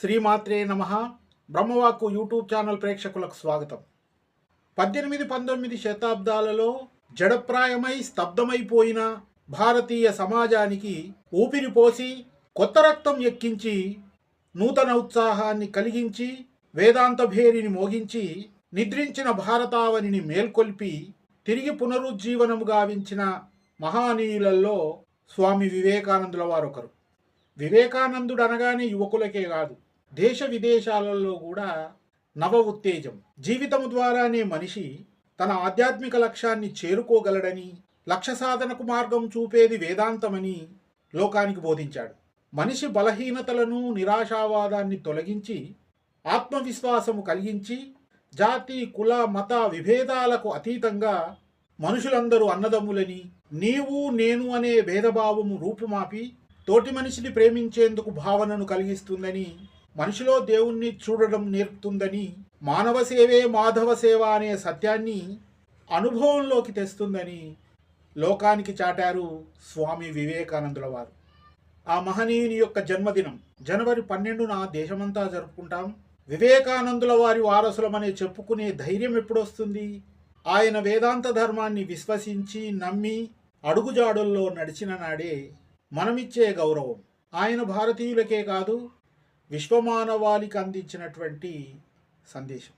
శ్రీమాత్రే నమ. బ్రహ్మవాక్కు YouTube channel ప్రేక్షకులకు స్వాగతం. పద్దెనిమిది పంతొమ్మిది శతాబ్దాలలో జడప్రాయమై స్తబ్దమైపోయిన భారతీయ సమాజానికి ఊపిరి పోసి కొత్త రక్తం ఎక్కించి నూతన ఉత్సాహాన్ని కలిగించి వేదాంత భేరిని మోగించి నిద్రించిన భారతావనిని మేల్కొల్పి తిరిగి పునరుజ్జీవనము గావించిన మహానీయులలో స్వామి వివేకానందుల వారొకరు. వివేకానందుడు అనగానే యువకులకే కాదు దేశ విదేశాలలో కూడా నవ ఉత్తేజం. జీవితము ద్వారానే మనిషి తన ఆధ్యాత్మిక లక్ష్యాన్ని చేరుకోగలడని లక్ష్య సాధనకు మార్గం చూపేది వేదాంతమని లోకానికి బోధించాడు. మనిషి బలహీనతలను నిరాశావాదాన్ని తొలగించి ఆత్మవిశ్వాసము కలిగించి జాతి కుల మత విభేదాలకు అతీతంగా మనుషులందరూ అన్నదమ్ములని నీవు నేను అనే భేదభావము రూపుమాపి తోటి మనిషిని ప్రేమించేందుకు భావనను కలిగిస్తుందని మనిషిలో దేవుణ్ణి చూడడం నేర్పుతుందని మానవ సేవే మాధవ సేవ అనే సత్యాన్ని అనుభవంలోకి తెస్తుందని లోకానికి చాటారు స్వామి వివేకానందుల వారు. ఆ మహనీయుని యొక్క జన్మదినం జనవరి పన్నెండున దేశమంతా జరుపుకుంటాం. వివేకానందుల వారి వారసులమనే చెప్పుకునే ధైర్యం ఎప్పుడొస్తుంది? ఆయన వేదాంత ధర్మాన్ని విశ్వసించి నమ్మి అడుగుజాడుల్లో నడిచిన నాడే మనమిచ్చే గౌరవం. ఆయన భారతీయులకే కాదు విశ్వమానవాళికి అందించినటువంటి సందేశం.